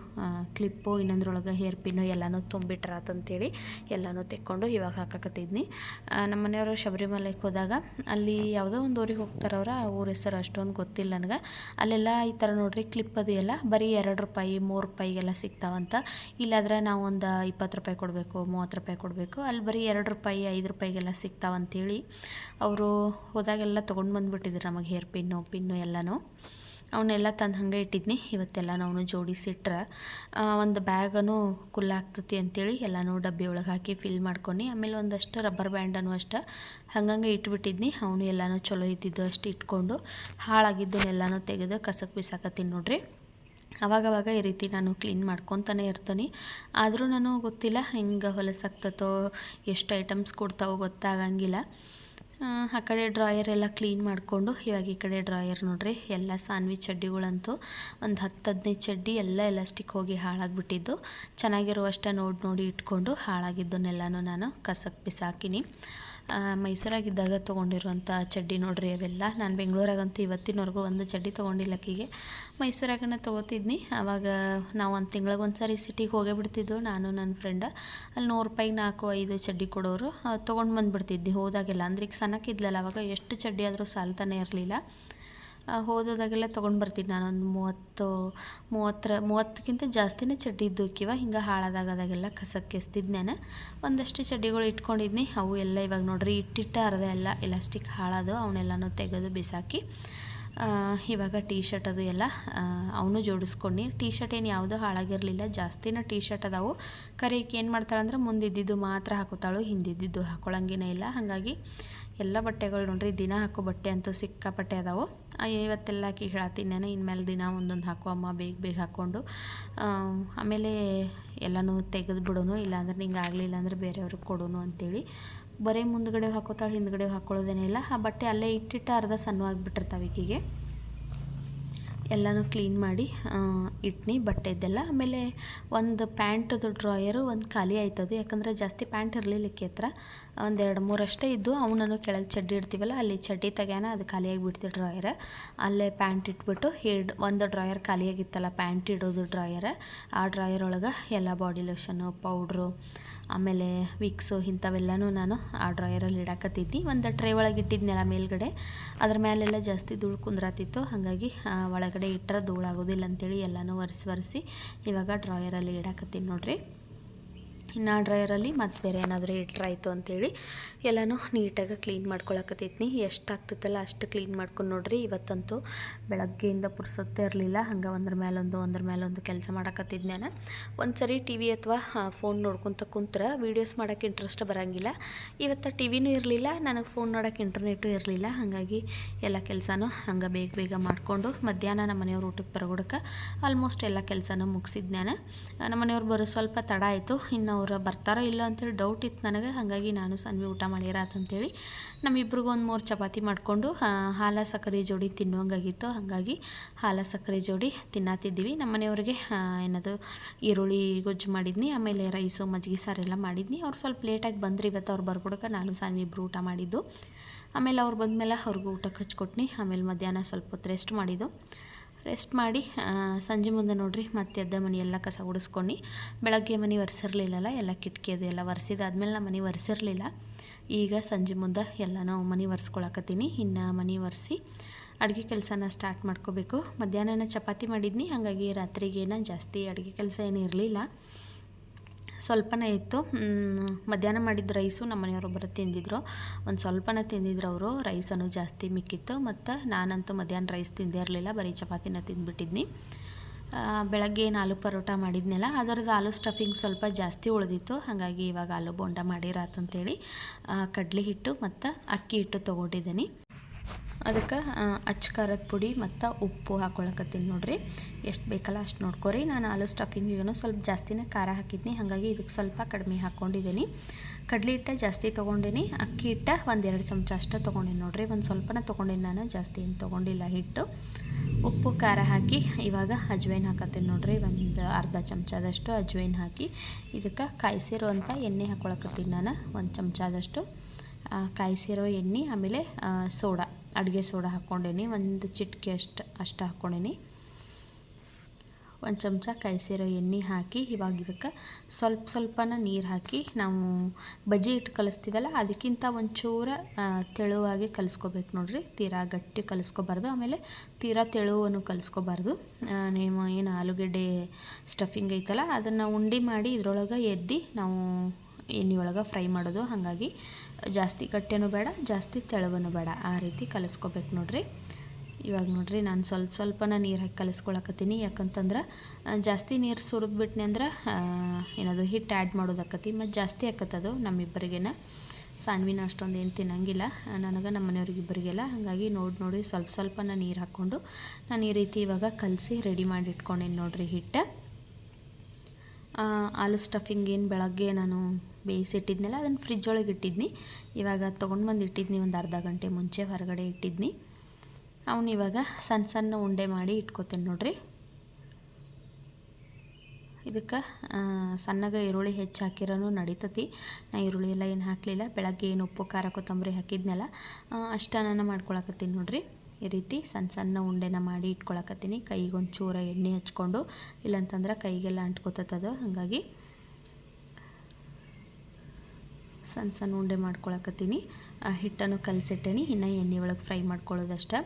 ಕ್ಲಿಪ್ಪು ಇನ್ನೊಂದ್ರೊಳಗೆ ಹೇರ್ ಪಿನ್ನು ಎಲ್ಲನೂ ತುಂಬಿಟ್ರಾತಂತೇಳಿ ಎಲ್ಲನೂ ತೆಕ್ಕೊಂಡು ಇವಾಗ ಹಾಕಕತ್ತಿದ್ನಿ. ನಮ್ಮ ಮನೆಯವರು ಶಬರಿಮಲೆಗೆ ಹೋದಾಗ ಅಲ್ಲಿ ಯಾವುದೋ ಒಂದು ಊರಿಗೆ ಹೋಗ್ತಾರವ್ರ ಊರ ಹೆಸರು ಅಷ್ಟೊಂದು ಗೊತ್ತಿಲ್ಲ ನನಗೆ. ಅಲ್ಲೆಲ್ಲ ಈ ಥರ ನೋಡಿರಿ ಕ್ಲಿಪ್ ಅದು ಎಲ್ಲ ಬರೀ ಎರಡು ರೂಪಾಯಿ, ಮೂರು ರೂಪಾಯಿಗೆಲ್ಲ ಸಿಗ್ತಾವಂತ. ಇಲ್ಲಾದ್ರೆ ನಾವು ಒಂದು ಇಪ್ಪತ್ತು ರೂಪಾಯಿ ಕೊಡಬೇಕು, ಮೂವತ್ತು ರೂಪಾಯಿ ಕೊಡಬೇಕು, ಅಲ್ಲಿ ಬರೀ ಎರಡು ರೂಪಾಯಿ, ಐದು ರೂಪಾಯಿಗೆಲ್ಲ ಸಿಗ್ತಾವಂತೇಳಿ. ಅವರು ಹೋದಾಗೆಲ್ಲ ತೊಗೊಂಡು ಬಂದುಬಿಟ್ಟಿದ್ರು ನಮಗೆ ಹೇರ್ ಪಿನ್ನು ಪಿನ್ನು ಎಲ್ಲನೂ. ಅವನ್ನೆಲ್ಲ ತಂದು ಹಾಗೆ ಇಟ್ಟಿದ್ನಿ. ಇವತ್ತೆಲ್ಲ ನಾವು ಜೋಡಿಸಿಟ್ರೆ. ಒಂದು ಬ್ಯಾಗನು ಕುಲ್ಲಾಗ್ತತಿ ಅಂತೇಳಿ ಎಲ್ಲನೂ ಡಬ್ಬಿ ಒಳಗೆ ಹಾಕಿ ಫಿಲ್ ಮಾಡ್ಕೊಂಡು ಆಮೇಲೆ ಒಂದಷ್ಟು ರಬ್ಬರ್ ಬ್ಯಾಂಡನ್ನು ಅಷ್ಟು ಹಂಗಂಗೆ ಇಟ್ಬಿಟ್ಟಿದ್ನಿ. ಅವನು ಎಲ್ಲನೂ ಚಲೋ ಇದ್ದಿದ್ದು ಅಷ್ಟು ಇಟ್ಕೊಂಡು ಹಾಳಾಗಿದ್ದನ್ನೆಲ್ಲನೂ ತೆಗೆದು ಕಸಕ್ಕೆ ಬಿಸಾಕತ್ತೀನಿ ನೋಡ್ರಿ. ಅವಾಗವಾಗ ಈ ರೀತಿ ನಾನು ಕ್ಲೀನ್ ಮಾಡ್ಕೊತಾನೆ ಇರ್ತೀನಿ. ಆದರೂ ನಾನು ಗೊತ್ತಿಲ್ಲ ಹೆಂಗೆ ಹೊಲಸಾಗ್ತತೋ ಎಷ್ಟು ಐಟಮ್ಸ್ ಕೊಡ್ತಾವೋ ಗೊತ್ತಾಗಂಗಿಲ್ಲ. ಆ ಕಡೆ ಡ್ರಾಯರ್ ಎಲ್ಲ ಕ್ಲೀನ್ ಮಾಡಿಕೊಂಡು, ಇವಾಗ ಈ ಕಡೆ ಡ್ರಾಯರ್ ನೋಡ್ರಿ, ಎಲ್ಲ ಸಾನ್ವಿ ಚಡ್ಡಿಗಳಂತೂ ಒಂದು ಹತ್ತು ಹದಿನೈದು ಚಡ್ಡಿ ಎಲ್ಲ ಎಲಾಸ್ಟಿಕ್ ಹೋಗಿ ಹಾಳಾಗಿಬಿಟ್ಟಿದ್ದು. ಚೆನ್ನಾಗಿರುವಷ್ಟ ನೋಡಿ ನೋಡಿ ಇಟ್ಕೊಂಡು ಹಾಳಾಗಿದ್ದನ್ನೆಲ್ಲನೂ ನಾನು ಕಸಕ್ಕೆ ಬಿಸಾಕಿನಿ. ಮೈಸೂರಾಗಿದ್ದಾಗ ತೊಗೊಂಡಿರುವಂಥ ಚಡ್ಡಿ ನೋಡ್ರಿ ಅವೆಲ್ಲ. ನಾನು ಬೆಂಗಳೂರಾಗಂತೂ ಇವತ್ತಿನವರೆಗೂ ಒಂದು ಚಡ್ಡಿ ತೊಗೊಂಡಿಲ್ಲ ಅಕ್ಕಿಗೆ. ಮೈಸೂರಾಗನ ತೊಗೋತಿದ್ನಿ. ಆವಾಗ ನಾವು ಒಂದು ತಿಂಗಳಿಗೆ ಒಂದು ಸಾರಿ ಸಿಟಿಗೆ ಹೋಗೇ ಬಿಡ್ತಿದ್ದು ನಾನು ನನ್ನ ಫ್ರೆಂಡ ಅಲ್ಲಿ ನೂರು ರೂಪಾಯಿಗೆ ನಾಲ್ಕು, ಐದು ಚಡ್ಡಿ ಕೊಡೋರು. ತೊಗೊಂಡು ಬಂದುಬಿಡ್ತಿದ್ವಿ, ಹೋದಾಗೆಲ್ಲ. ಅಂದ್ರೆ ಈಗ ಸನಕ್ಕಿದ್ಲಲ್ಲ ಅವಾಗ ಎಷ್ಟು ಚಡ್ಡಿ ಆದರೂ ಸಾಲ್ತಾನೆ ಇರಲಿಲ್ಲ. ಹೋದಾಗೆಲ್ಲ ತೊಗೊಂಡು ಬರ್ತೀನಿ ನಾನೊಂದು ಮೂವತ್ತು, ಮೂವತ್ತರ, ಮೂವತ್ತಕ್ಕಿಂತ ಜಾಸ್ತಿನೇ ಚಡ್ಡಿ ಇದ್ದು ಇಕ್ಕಿವ. ಹಿಂಗೆ ಹಾಳಾದಾಗದಾಗೆಲ್ಲ ಕಸಕ್ಕೆ ನಾನು ಒಂದಷ್ಟು ಚಡ್ಡಿಗಳು ಇಟ್ಕೊಂಡಿದ್ನಿ. ಅವು ಎಲ್ಲ ಇವಾಗ ನೋಡ್ರಿ ಇಟ್ಟಿಟ್ಟ ಅರ್ಧ ಎಲ್ಲ ಎಲಾಸ್ಟಿಕ್ ಹಾಳಾದು ಅವನ್ನೆಲ್ಲನೂ ತೆಗೆದು ಬಿಸಾಕಿ ಇವಾಗ ಟೀ ಶರ್ಟ್ ಅದು ಎಲ್ಲ ಅವನು ಜೋಡಿಸ್ಕೊಂಡು. ಟೀ ಶರ್ಟ್ ಏನು ಯಾವುದೂ ಹಾಳಾಗಿರಲಿಲ್ಲ. ಜಾಸ್ತಿನ ಟೀ ಶರ್ಟ್ ಅದಾವು. ಕರೆಯಕ್ಕೆ ಏನು ಮಾಡ್ತಾಳಂದ್ರೆ ಮುಂದಿದ್ದಿದ್ದು ಮಾತ್ರ ಹಾಕೋತಾಳು ಹಿಂದಿದ್ದಿದ್ದು ಹಾಕೊಳ್ಳಂಗೇನೇ ಇಲ್ಲ. ಹಾಗಾಗಿ ಎಲ್ಲ ಬಟ್ಟೆಗಳು ನೋಡ್ರಿ, ದಿನ ಹಾಕೋ ಬಟ್ಟೆ ಅಂತೂ ಸಿಕ್ಕಾಪಟ್ಟೆ ಅದಾವು. ಇವತ್ತೆಲ್ಲ ಆಕಿ ಹೇಳತ್ತೀನಿ ನಾನು, ಇನ್ಮೇಲೆ ದಿನ ಒಂದೊಂದು ಹಾಕೋ, ಅಮ್ಮ ಬೇಗ ಬೇಗ ಹಾಕ್ಕೊಂಡು ಆಮೇಲೆ ಎಲ್ಲನೂ ತೆಗೆದು ಬಿಡೋನು, ಇಲ್ಲಾಂದ್ರೆ ನಿಂಗೆ ಆಗಲಿಲ್ಲ ಅಂದರೆ ಬೇರೆಯವ್ರಿಗೆ ಕೊಡೋನು ಅಂಥೇಳಿ ಬರೀ ಮುಂದ್ಗಡೆ ಹಾಕೋತಾಳೆ, ಹಿಂದ್ಗಡೆ ಹಾಕೊಳ್ಳೋದೇನಿಲ್ಲ ಆ ಬಟ್ಟೆ ಅಲ್ಲೇ ಇಟ್ಟಿಟ್ಟು ಅರ್ಧ ಸಣ್ಣವಾಗಿಬಿಟ್ಟಿರ್ತಾವೆ ಈಕಿಗೆ. ಎಲ್ಲನೂ ಕ್ಲೀನ್ ಮಾಡಿ ಇಟ್ನಿ, ಬಟ್ಟೆ ಇದ್ದೆಲ್ಲ. ಆಮೇಲೆ ಒಂದು ಪ್ಯಾಂಟದು ಡ್ರಾಯರು ಒಂದು ಖಾಲಿ ಆಯ್ತದು. ಯಾಕಂದರೆ ಜಾಸ್ತಿ ಪ್ಯಾಂಟ್ ಇರಲಿಲ್ಲ ಇಕ್ಕಿ ಹತ್ರ. ಒಂದು ಎರಡು ಮೂರು ಅಷ್ಟೇ ಇದ್ದು ಅವನನ್ನು ಕೆಳಗೆ ಚಡ್ಡಿ ಇಡ್ತೀವಲ್ಲ, ಅಲ್ಲಿ ಚಡ್ಡಿ ತೆಗ್ಯಾನ, ಅದು ಖಾಲಿಯಾಗಿ ಬಿಡ್ತೀವಿ ಡ್ರಾಯರ್. ಅಲ್ಲೇ ಪ್ಯಾಂಟ್ ಇಟ್ಬಿಟ್ಟು ಹಿಡ್, ಒಂದು ಡ್ರಾಯರ್ ಖಾಲಿಯಾಗಿತ್ತಲ್ಲ ಪ್ಯಾಂಟ್ ಇಡೋದು ಡ್ರಾಯರ್. ಆ ಡ್ರಾಯರ್ ಒಳಗೆ ಎಲ್ಲ ಬಾಡಿ ಲೋಷನು ಪೌಡ್ರು, ಆಮೇಲೆ ವಿಕ್ಸು ಇಂಥವೆಲ್ಲನೂ ನಾನು ಆ ಡ್ರಾಯರಲ್ಲಿ ಇಡಾಕತ್ತಿದ್ನಿ. ಒಂದು ಟ್ರೇ ಒಳಗೆ ಇಟ್ಟಿದ್ನೆಲ್ಲ ಮೇಲ್ಗಡೆ, ಅದ್ರ ಮೇಲೆಲ್ಲ ಜಾಸ್ತಿ ಧೂಳು ಕುಂದ್ರಾತಿತ್ತು. ಹಾಗಾಗಿ ಒಳಗಡೆ ಇಟ್ಟರೆ ಧೂಳಾಗೋದಿಲ್ಲ ಅಂತೇಳಿ ಎಲ್ಲನೂ ಒರೆಸಿ ಒರೆಸಿ ಇವಾಗ ಡ್ರಾಯರಲ್ಲಿ ಇಡಾಕತ್ತೀನಿ ನೋಡಿರಿ. ಇನ್ನು ಡ್ರೈಯರಲ್ಲಿ ಮತ್ತು ಬೇರೆ ಏನಾದರೂ ಇಟ್ರಾಯಿತು ಅಂಥೇಳಿ ಎಲ್ಲನೂ ನೀಟಾಗಿ ಕ್ಲೀನ್ ಮಾಡ್ಕೊಳಕತ್ತೈತಿ ಎಷ್ಟು ಆಗ್ತೈತಲ್ಲ ಅಷ್ಟು ಕ್ಲೀನ್ ಮಾಡ್ಕೊಂಡು ನೋಡ್ರಿ. ಇವತ್ತಂತೂ ಬೆಳಗ್ಗೆಯಿಂದ ಪುರ್ಸೊತ್ತೇ ಇರಲಿಲ್ಲ. ಹಂಗೆ ಒಂದ್ರ ಮೇಲೊಂದು ಒಂದ್ರ ಮೇಲೊಂದು ಕೆಲಸ ಮಾಡಕತ್ತಿದ್ದೆ ನಾನು ಒಂದು ಸರಿ ಟಿ ವಿ ಅಥವಾ ಫೋನ್ ನೋಡ್ಕೊತ ಕುಂತ್ರೆ ವೀಡಿಯೋಸ್ ಮಾಡೋಕ್ಕೆ ಇಂಟ್ರೆಸ್ಟ್ ಬರೋಂಗಿಲ್ಲ. ಇವತ್ತು ಟಿ ವಿನೂ ಇರಲಿಲ್ಲ. ನನಗೆ ಫೋನ್ ನೋಡೋಕೆ ಇಂಟರ್ನೆಟು ಇರಲಿಲ್ಲ. ಹಾಗಾಗಿ ಎಲ್ಲ ಕೆಲಸನೂ ಹಂಗೆ ಬೇಗ ಬೇಗ ಮಾಡಿಕೊಂಡು ಮಧ್ಯಾಹ್ನ ನಮ್ಮ ಮನೆಯವ್ರು ಊಟಕ್ಕೆ ಬರಗೊಡಕ್ಕೆ ಆಲ್ಮೋಸ್ಟ್ ಎಲ್ಲ ಕೆಲಸನೂ ಮುಗಿಸಿದ್ ನಾನು ನಮ್ಮ ಮನೆಯವ್ರು ಬರೋ ಸ್ವಲ್ಪ ತಡ ಆಯಿತು. ಇನ್ನು ಅವ್ರು ಬರ್ತಾರೋ ಇಲ್ಲ ಅಂತೇಳಿ ಡೌಟ್ ಇತ್ತು ನನಗೆ. ಹಾಗಾಗಿ ನಾನು ಸನ್ವಿ ಊಟ ಮಾಡಿರಾತಂತೇಳಿ ನಮ್ಮಿಬ್ರಿಗೂ ಒಂದು ಮೂರು ಚಪಾತಿ ಮಾಡಿಕೊಂಡು ಹಾಲ, ಸಕ್ಕರೆ, ಜೋಡಿ ತಿನ್ನುವಂಗಾಗಿತ್ತು. ಹಾಗಾಗಿ ಹಾಲ, ಸಕ್ಕರೆ, ಜೋಡಿ ತಿನ್ನತ್ತಿದ್ದೀವಿ ನಮ್ಮನೆಯವ್ರಿಗೆ ಏನದು ಈರುಳ್ಳಿ ಗೊಜ್ಜು ಮಾಡಿದ್ನಿ, ಆಮೇಲೆ ರೈಸು ಮಜ್ಜಿಗೆ ಸಾರೆಲ್ಲ ಮಾಡಿದ್ನಿ. ಅವ್ರು ಸ್ವಲ್ಪ ಲೇಟಾಗಿ ಬಂದ್ರಿ, ಇವತ್ತು ಅವ್ರು ಬರ್ಕೊಡಕ್ಕೆ ನಾನು ಸನ್ವಿ ಇಬ್ಬರು ಊಟ ಮಾಡಿದ್ದು. ಆಮೇಲೆ ಅವ್ರು ಬಂದಮೇಲೆ ಅವ್ರಿಗೂ ಊಟಕ್ಕೆ ಹಚ್ಕೊಟ್ನಿ. ಆಮೇಲೆ ಮಧ್ಯಾಹ್ನ ಸ್ವಲ್ಪ ಹೊತ್ತು ರೆಸ್ಟ್ ಮಾಡಿದ್ದು. ರೆಸ್ಟ್ ಮಾಡಿ ಸಂಜೆ ಮುಂದೆ ನೋಡಿರಿ, ಮತ್ತೆ ಎದ್ದ ಮನೆ ಎಲ್ಲ ಕಸ ಗುಡಿಸ್ಕೊಂಡು. ಬೆಳಗ್ಗೆ ಮನೆ ಒರೆಸಿರ್ಲಿಲ್ಲಲ್ಲ, ಎಲ್ಲ ಕಿಟಕಿ ಅದು ಎಲ್ಲ ಒರೆಸಿದಾದ್ಮೇಲೆ ನಮ್ಮ ಮನೆ ಒರೆಸಿರ್ಲಿಲ್ಲ. ಈಗ ಸಂಜೆ ಮುಂದೆ ಎಲ್ಲ ನಾವು ಮನೆ ಒರೆಸ್ಕೊಳಕತ್ತೀನಿ. ಇನ್ನು ಮನೆ ಒರೆಸಿ ಅಡುಗೆ ಕೆಲಸನ ಸ್ಟಾರ್ಟ್ ಮಾಡ್ಕೋಬೇಕು. ಮಧ್ಯಾಹ್ನನ ಚಪಾತಿ ಮಾಡಿದ್ನಿ, ಹಾಗಾಗಿ ರಾತ್ರಿಗೇನ ಜಾಸ್ತಿ ಅಡುಗೆ ಕೆಲಸ ಏನು ಇರಲಿಲ್ಲ. ಸ್ವಲ್ಪನೇ ಇತ್ತು. ಮಧ್ಯಾಹ್ನ ಮಾಡಿದ ರೈಸು ನಮ್ಮ ಮನೆಯವರೊಬ್ಬರು ತಿಂದಿದ್ರು. ಒಂದು ಸ್ವಲ್ಪನೇ ತಿಂದಿದ್ರು ಅವರು. ರೈಸನ್ನು ಜಾಸ್ತಿ ಮಿಕ್ಕಿತ್ತು. ಮತ್ತು ನಾನಂತೂ ಮಧ್ಯಾಹ್ನ ರೈಸ್ ತಿಂದೇ ಇರಲಿಲ್ಲ. ಬರೀ ಚಪಾತಿನ ತಿಂದ್ಬಿಟ್ಟಿದ್ನಿ. ಬೆಳಗ್ಗೆ ಏನು ಆಲೂ ಪರೋಟ ಮಾಡಿದ್ನಲ್ಲ, ಅದರದ್ದು ಆಲೂ ಸ್ಟಫಿಂಗ್ ಸ್ವಲ್ಪ ಜಾಸ್ತಿ ಉಳಿದಿತ್ತು. ಹಾಗಾಗಿ ಇವಾಗ ಆಲೂ ಬೋಂಡ ಮಾಡಿರಾತಂತೇಳಿ ಕಡಲೆ ಹಿಟ್ಟು ಮತ್ತು ಅಕ್ಕಿ ಹಿಟ್ಟು ತೊಗೊಂಡಿದ್ದೀನಿ. ಅದಕ್ಕೆ ಅಚ್ಚ ಖಾರದ ಪುಡಿ ಮತ್ತು ಉಪ್ಪು ಹಾಕ್ಕೊಳಕತ್ತೀನಿ ನೋಡಿರಿ. ಎಷ್ಟು ಬೇಕಲ್ಲ ಅಷ್ಟು ನೋಡ್ಕೊರಿ. ನಾನು ಆಲೂ ಸ್ಟಫಿಂಗಿಗೂ ಸ್ವಲ್ಪ ಜಾಸ್ತಿನೇ ಖಾರ ಹಾಕಿದ್ನಿ. ಹಾಗಾಗಿ ಇದಕ್ಕೆ ಸ್ವಲ್ಪ ಕಡಿಮೆ ಹಾಕ್ಕೊಂಡಿದ್ದೀನಿ ಕಡಲೆ ಹಿಟ್ಟ ಜಾಸ್ತಿ ತೊಗೊಂಡಿನಿ. ಅಕ್ಕಿ ಹಿಟ್ಟ ಒಂದೆರಡು ಚಮಚ ಅಷ್ಟು ತೊಗೊಂಡಿನಿ ನೋಡಿರಿ. ಒಂದು ಸ್ವಲ್ಪನ ತೊಗೊಂಡಿನಿ ನಾನು. ಜಾಸ್ತಿ ಏನು ತೊಗೊಂಡಿಲ್ಲ ಹಿಟ್ಟು. ಉಪ್ಪು, ಖಾರ ಹಾಕಿ ಇವಾಗ ಅಜ್ವೈನ್ ಹಾಕತ್ತೀನಿ ನೋಡಿರಿ. ಒಂದು ಅರ್ಧ ಚಮಚದಷ್ಟು ಅಜ್ವೈನ್ ಹಾಕಿ ಇದಕ್ಕೆ ಕಾಯಿಸಿರೋ ಅಂತ ಎಣ್ಣೆ ಹಾಕ್ಕೊಳಕತ್ತೀನಿ ನಾನು. ಒಂದು ಚಮಚದಷ್ಟು ಕಾಯಿಸಿರೋ ಎಣ್ಣೆ, ಆಮೇಲೆ ಸೋಡಾ. ಅಡುಗೆ ಸೋಡಾ ಹಾಕ್ಕೊಂಡೀನಿ, ಒಂದು ಚಿಟಿಕೆ ಅಷ್ಟು ಅಷ್ಟು ಹಾಕ್ಕೊಂಡೀನಿ. ಒಂದು ಚಮಚ ಕಾಯಿಸಿರೋ ಎಣ್ಣೆ ಹಾಕಿ, ಇವಾಗ ಇದಕ್ಕೆ ಸ್ವಲ್ಪ ಸ್ವಲ್ಪನ ನೀರು ಹಾಕಿ, ನಾವು ಬಜ್ಜಿ ಇಟ್ಟು ಕಲಿಸ್ತೀವಲ್ಲ, ಅದಕ್ಕಿಂತ ಒಂಚೂರ ತೆಳುವಾಗಿ ಕಲಿಸ್ಕೋಬೇಕು ನೋಡಿರಿ. ತೀರಾ ಗಟ್ಟಿ ಕಲಿಸ್ಕೋಬಾರ್ದು, ಆಮೇಲೆ ತೀರಾ ತೆಳುವನ್ನು ಕಲಿಸ್ಕೋಬಾರ್ದು. ನೀವು ಏನು ಆಲೂಗಡ್ಡೆ ಸ್ಟಫಿಂಗ್ ಐತಲ್ಲ, ಅದನ್ನು ಉಂಡೆ ಮಾಡಿ ಇದರೊಳಗೆ ಎದ್ದು, ನಾವು ಎಣ್ಣೆ ಒಳಗೆ ಫ್ರೈ ಮಾಡೋದು. ಹಾಗಾಗಿ ಜಾಸ್ತಿ ಗಟ್ಟಿನೂ ಬೇಡ, ಜಾಸ್ತಿ ತೆಳುವನು ಬೇಡ. ಆ ರೀತಿ ಕಲಿಸ್ಕೋಬೇಕು ನೋಡಿರಿ. ಇವಾಗ ನೋಡಿರಿ ನಾನು ಸ್ವಲ್ಪ ಸ್ವಲ್ಪನ ನೀರು ಹಾಕಿ ಕಲಿಸ್ಕೊಳಕತ್ತೀನಿ. ಯಾಕಂತಂದ್ರೆ ಜಾಸ್ತಿ ನೀರು ಸುರಿದ್ಬಿಟ್ನಿ ಅಂದ್ರೆ ಏನದು ಹಿಟ್ಟು ಆ್ಯಡ್ ಮಾಡೋದಾಕತಿ. ಮತ್ತು ಜಾಸ್ತಿ ಆಕತ್ತದು ನಮ್ಮಿಬ್ಬರಿಗೇನ. ಸಾನ್ವಿನ ಅಷ್ಟೊಂದು ಏನು ತಿನ್ನಂಗಿಲ್ಲ. ನನಗೆ ನಮ್ಮ ಮನೆಯವ್ರಿಗಿಬ್ಬರಿಗೆಲ್ಲ. ಹಾಗಾಗಿ ನೋಡಿ ನೋಡಿ ಸ್ವಲ್ಪ ಸ್ವಲ್ಪನ ನೀರು ಹಾಕ್ಕೊಂಡು ನಾನು ಈ ರೀತಿ ಇವಾಗ ಕಲಸಿ ರೆಡಿ ಮಾಡಿ ಇಟ್ಕೊಂಡೀನಿ ನೋಡಿರಿ ಹಿಟ್ಟು. ಆಲೂ ಸ್ಟಫಿಂಗ್ ಏನು ಬೆಳಗ್ಗೆ ನಾನು ಬೇಯಿಸಿಟ್ಟಿದ್ನಲ್ಲ ಅದನ್ನು ಫ್ರಿಜ್ ಒಳಗೆ ಇಟ್ಟಿದ್ನಿ. ಇವಾಗ ತೊಗೊಂಡು ಬಂದು ಇಟ್ಟಿದ್ನಿ ಒಂದು ಅರ್ಧ ಗಂಟೆ ಮುಂಚೆ ಹೊರಗಡೆ ಇಟ್ಟಿದ್ನಿ. ಅವನು ಇವಾಗ ಸಣ್ಣ ಸಣ್ಣ ಉಂಡೆ ಮಾಡಿ ಇಟ್ಕೋತೇನೆ ನೋಡ್ರಿ. ಇದಕ್ಕೆ ಸಣ್ಣಗೆ ಈರುಳ್ಳಿ ಹೆಚ್ಚು ಹಾಕಿರೋನು ನಡೀತತಿ. ನಾ ಈರುಳ್ಳಿ ಎಲ್ಲ ಏನು ಹಾಕಲಿಲ್ಲ, ಬೆಳಗ್ಗೆ ಏನು ಉಪ್ಪು, ಖಾರ, ಕೊತ್ತಂಬರಿ ಹಾಕಿದ್ನಲ್ಲ ಅಷ್ಟನ್ನ ಮಾಡ್ಕೊಳಕತ್ತೀನಿ ನೋಡ್ರಿ. ಈ ರೀತಿ ಸಣ್ಣ ಸಣ್ಣ ಉಂಡೆನ ಮಾಡಿ ಇಟ್ಕೊಳಕತ್ತೀನಿ. ಕೈಗೆ ಒಂಚೂರ ಎಣ್ಣೆ ಹಚ್ಕೊಂಡು, ಇಲ್ಲಂತಂದ್ರೆ ಕೈಗೆಲ್ಲ ಅಂಟ್ಕೊತದ ಹಾಗಾಗಿ ಸಣ್ಣ ಸಣ್ಣ ಉಂಡೆ ಮಾಡ್ಕೊಳಕತ್ತೀನಿ. ಹಿಟ್ಟನ್ನು ಕಲಸಿಟ್ಟೇನಿ. ಇನ್ನು ಎಣ್ಣೆ ಒಳಗೆ ಫ್ರೈ ಮಾಡ್ಕೊಳ್ಳೋದಷ್ಟೆ.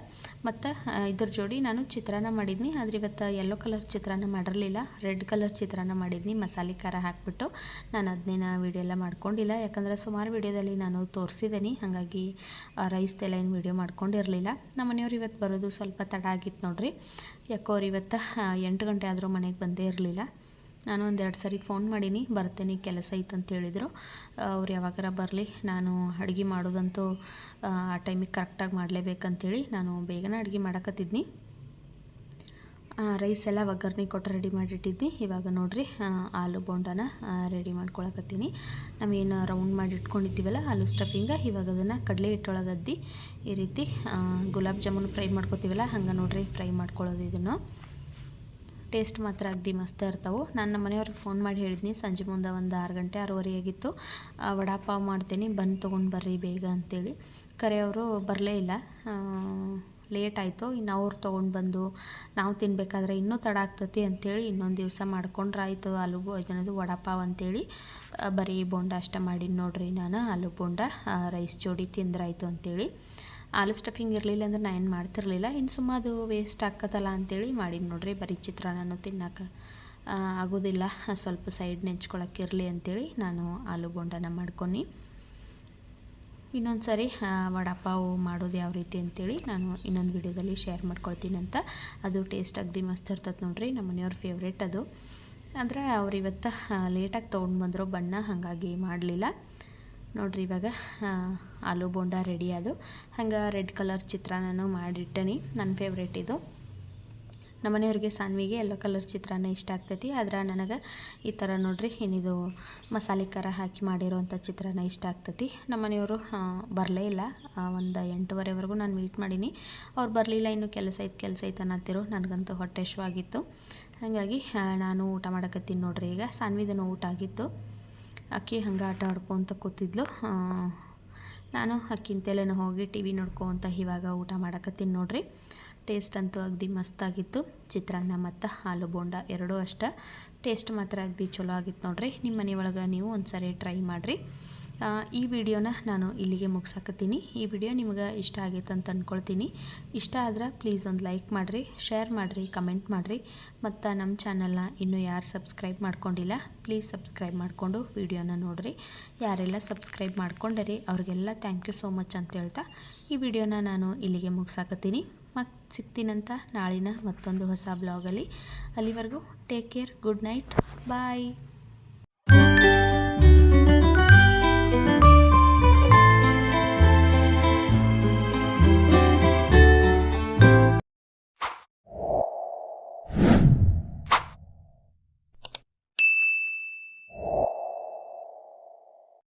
ಮತ್ತು ಇದ್ರ ಜೋಡಿ ನಾನು ಚಿತ್ರಾನ್ನ ಮಾಡಿದ್ನಿ. ಆದರೆ ಇವತ್ತು ಯೆಲ್ಲೋ ಕಲರ್ ಚಿತ್ರಾನ್ನ ಮಾಡಿರಲಿಲ್ಲ. ರೆಡ್ ಕಲರ್ ಚಿತ್ರಾನ್ನ ಮಾಡಿದ್ನಿ. ಮಸಾಲೆ ಖಾರ ಹಾಕಿಬಿಟ್ಟು ನಾನು ಅದನ್ನೇನ ವೀಡಿಯೋ ಎಲ್ಲ ಮಾಡ್ಕೊಂಡಿಲ್ಲ. ಯಾಕಂದರೆ ಸುಮಾರು ವೀಡಿಯೋದಲ್ಲಿ ನಾನು ತೋರಿಸಿದ್ದೀನಿ ಹಾಗಾಗಿ ರೈಸ್ದೆಲ್ಲ ಏನು ವೀಡಿಯೋ ಮಾಡ್ಕೊಂಡಿರಲಿಲ್ಲ. ನಮ್ಮ ಮನೆಯವ್ರು ಇವತ್ತು ಬರೋದು ಸ್ವಲ್ಪ ತಡ ಆಗಿತ್ತು ನೋಡಿರಿ. ಯಾಕೋ ಅವ್ರು ಇವತ್ತು ಎಂಟು ಗಂಟೆ ಆದರೂ ಮನೆಗೆ ಬಂದೇ ಇರಲಿಲ್ಲ. ನಾನು ಒಂದೆರಡು ಸರಿ ಫೋನ್ ಮಾಡೀನಿ, ಬರ್ತೇನೆ, ಕೆಲಸ ಐತೆ ಅಂತ ಹೇಳಿದರು. ಅವ್ರು ಯಾವಾಗಾರ ಬರಲಿ, ನಾನು ಅಡುಗೆ ಮಾಡೋದಂತೂ, ಆ ಟೈಮಿಗೆ ಕರೆಕ್ಟಾಗಿ ಮಾಡಲೇಬೇಕಂತೇಳಿ ನಾನು ಬೇಗನೆ ಅಡುಗೆ ಮಾಡಕತ್ತಿದ್ನಿ. ರೈಸ್ ಎಲ್ಲ ಒಗ್ಗರಣೆ ಕೊಟ್ಟು ರೆಡಿ ಮಾಡಿಟ್ಟಿದ್ನಿ. ಇವಾಗ ನೋಡಿರಿ ಆಲೂ ಬೋಂಡನ ರೆಡಿ ಮಾಡ್ಕೊಳಕತ್ತೀನಿ. ನಾವೇನು ರೌಂಡ್ ಮಾಡಿ ಇಟ್ಕೊಂಡಿದ್ದೀವಲ್ಲ ಆಲೂ ಸ್ಟಫಿಂಗ ಇವಾಗ ಅದನ್ನು ಕಡಲೆ ಹಿಟ್ಟೊಳಗದ್ದಿ ಈ ರೀತಿ ಗುಲಾಬ್ ಜಾಮೂನು ಫ್ರೈ ಮಾಡ್ಕೊತೀವಲ್ಲ, ಹಂಗೆ ನೋಡಿರಿ ಫ್ರೈ ಮಾಡ್ಕೊಳ್ಳೋದು ಇದನ್ನು. ಟೇಸ್ಟ್ ಮಾತ್ರ ಅಗ್ದಿ ಮಸ್ತ್ ಇರ್ತಾವೆ. ನಾನು ನಮ್ಮ ಮನೆಯವ್ರಿಗೆ ಫೋನ್ ಮಾಡಿ ಹೇಳಿದ್ನಿ, ಸಂಜೆ ಮುಂದೆ ಒಂದು ಆರು ಗಂಟೆ ಆರೂವರೆ ಆಗಿತ್ತು. ವಡಾಪಾವ್ ಮಾಡ್ತೀನಿ, ಬಂದು ತೊಗೊಂಡು ಬರ್ರಿ ಬೇಗ ಅಂತೇಳಿ. ಕರೆ ಅವರು ಬರಲೇ ಇಲ್ಲ. ಲೇಟ್ ಆಯಿತು. ಇನ್ನು ಅವ್ರು ತೊಗೊಂಡು ಬಂದು, ನಾವು ತಿನ್ನಬೇಕಾದ್ರೆ ಇನ್ನೂ ತಡ ಆಗ್ತತಿ ಅಂಥೇಳಿ ಇನ್ನೊಂದು ದಿವಸ ಮಾಡ್ಕೊಂಡ್ರೆ ಆಯಿತು ಆಲೂ ಇದನ್ನದು ವಡಾಪಾವ್ ಅಂತೇಳಿ. ಬರೀ ಬೋಂಡ ಅಷ್ಟೇ ಮಾಡೀನಿ ನೋಡ್ರಿ ನಾನು, ಆಲೂ ಬೋಂಡ ರೈಸ್ ಜೋಡಿ ತಿಂದ್ರಾಯ್ತು ಅಂತೇಳಿ. ಆಲೂ ಸ್ಟಫಿಂಗ್ ಇರಲಿಲ್ಲ ಅಂದ್ರೆ ನಾನು ಏನು ಮಾಡ್ತಿರಲಿಲ್ಲ. ಇನ್ನು ಸುಮ್ಮ ಅದು ವೇಸ್ಟ್ ಆಕತ್ತಲ್ಲ ಅಂತೇಳಿ ಮಾಡಿ ನೋಡ್ರಿ. ಬರೀ ಚಿತ್ರಾನ್ನ ತಿನ್ನಕ್ಕೆ ಆಗೋದಿಲ್ಲ. ಸ್ವಲ್ಪ ಸೈಡ್ ನೆಂಚ್ಕೊಳಕ್ಕೆ ಇರಲಿ ಅಂತೇಳಿ ನಾನು ಆಲೂ ಬೋಂಡನ ಮಾಡ್ಕೊಂಡು ಇನ್ನೊಂದು ಸಾರಿ ವಡಾಪಾವ್ ಮಾಡೋದು ಯಾವ ರೀತಿ ಅಂತೇಳಿ ನಾನು ಇನ್ನೊಂದು ವಿಡಿಯೋದಲ್ಲಿ ಶೇರ್ ಮಾಡ್ಕೊಳ್ತೀನಿ ಅಂತ ಅದು ಟೇಸ್ಟ್ ಅಗ್ದಿ ಮಸ್ತ್ ಇರ್ತದೆ ನೋಡ್ರಿ. ನಮ್ಮ ಮನೆಯವ್ರ ಫೇವ್ರೇಟ್ ಅದು. ಅಂದರೆ ಅವ್ರು ಇವತ್ತು ಲೇಟಾಗಿ ತೊಗೊಂಡು ಬಂದರು ಬಣ್ಣ, ಹಾಗಾಗಿ ಮಾಡಲಿಲ್ಲ. ನೋಡಿರಿ ಇವಾಗ ಆಲೂ ಬೋಂಡ ರೆಡಿ ಅದು. ಹಂಗೆ ರೆಡ್ ಕಲರ್ ಚಿತ್ರಾನ್ನನೂ ಮಾಡಿಟ್ಟನಿ ನನ್ನ ಫೇವ್ರೇಟ್ ಇದು. ನಮ್ಮ ಮನೆಯವ್ರಿಗೆ ಸಾನ್ವಿಗೆ ಎಲ್ಲೋ ಕಲರ್ ಚಿತ್ರಾನ್ನ ಇಷ್ಟ ಆಗ್ತೈತಿ, ಆದ್ರೆ ನನಗೆ ಈ ಥರ ನೋಡ್ರಿ ಏನಿದು ಮಸಾಲೆ ಖಾರ ಹಾಕಿ ಮಾಡಿರೋವಂಥ ಚಿತ್ರಾನ್ನ ಇಷ್ಟ ಆಗ್ತೈತಿ. ನಮ್ಮ ಮನೆಯವರು ಬರಲೇ ಇಲ್ಲ. ಒಂದು ಎಂಟುವರೆವರೆಗೂ ನಾನು ವೇಟ್ ಮಾಡೀನಿ. ಅವ್ರು ಬರಲಿಲ್ಲ, ಇನ್ನು ಕೆಲಸ ಐತೆ ಕೆಲಸ ಐತೆ ಅನ್ನತ್ತಿರು. ನನಗಂತೂ ಹೊಟ್ಟೆ ಆಗಿತ್ತು ಹಾಗಾಗಿ ನಾನು ಊಟ ಮಾಡಕತ್ತೀನಿ ನೋಡ್ರಿ ಈಗ. ಸಾನ್ವಿದನು ಊಟ ಆಗಿತ್ತು. ಅಕ್ಕಿ ಹಂಗೆ ಆಟ ಆಡ್ಕೊತ ಕೂತಿದ್ಲು. ನಾನು ಅಕ್ಕಿಂತೆಲೆನ ಹೋಗಿ ಟಿ ವಿ ನೋಡ್ಕೊತ ಇವಾಗ ಊಟ ಮಾಡಕತ್ತೀನಿ ನೋಡ್ರಿ. ಟೇಸ್ಟ್ ಅಂತೂ ಅಗ್ದಿ ಮಸ್ತಾಗಿತ್ತು ಚಿತ್ರಾನ್ನ ಮತ್ತು ಆಲೂ ಬೋಂಡ ಎರಡೂ ಅಷ್ಟೇ. ಟೇಸ್ಟ್ ಮಾತ್ರ ಅಗ್ದಿ ಚಲೋ ಆಗಿತ್ತು ನೋಡ್ರಿ. ನಿಮ್ಮ ಮನೆಯೊಳಗೆ ನೀವು ಒಂದು ಸರಿ ಟ್ರೈ ಮಾಡಿರಿ. ಈ ವಿಡಿಯೋನ ನಾನು ಇಲ್ಲಿಗೆ ಮುಗಿಸಾಕತ್ತೀನಿ. ಈ ವಿಡಿಯೋ ನಿಮಗೆ ಇಷ್ಟ ಆಗೈತೆ ಅಂತ ಅಂದ್ಕೊಳ್ತೀನಿ ಇಷ್ಟ ಆದ್ರೆ ಪ್ಲೀಸ್ ಒಂದು ಲೈಕ್ ಮಾಡಿರಿ ಶೇರ್ ಮಾಡಿರಿ ಕಮೆಂಟ್ ಮಾಡಿರಿ. ಮತ್ತು ನಮ್ಮ ಚಾನಲ್ನ ಇನ್ನೂ ಯಾರು ಸಬ್ಸ್ಕ್ರೈಬ್ ಮಾಡ್ಕೊಂಡಿಲ್ಲ ಪ್ಲೀಸ್ ಸಬ್ಸ್ಕ್ರೈಬ್ ಮಾಡಿಕೊಂಡು ವಿಡಿಯೋನ ನೋಡಿರಿ. ಯಾರೆಲ್ಲ ಸಬ್ಸ್ಕ್ರೈಬ್ ಮಾಡ್ಕೊಂಡರಿ ಅವ್ರಿಗೆಲ್ಲ ಥ್ಯಾಂಕ್ ಯು ಸೋ ಮಚ್ ಅಂತ ಹೇಳ್ತಾ ಈ ವಿಡಿಯೋನ ನಾನು ಇಲ್ಲಿಗೆ ಮುಗಿಸಾಕತ್ತೀನಿ. ಮತ್ತು ಸಿಗ್ತೀನಂತ ನಾಳಿನ ಮತ್ತೊಂದು ಹೊಸ ಬ್ಲಾಗಲ್ಲಿ ಅಲ್ಲಿವರೆಗೂ take care good night bye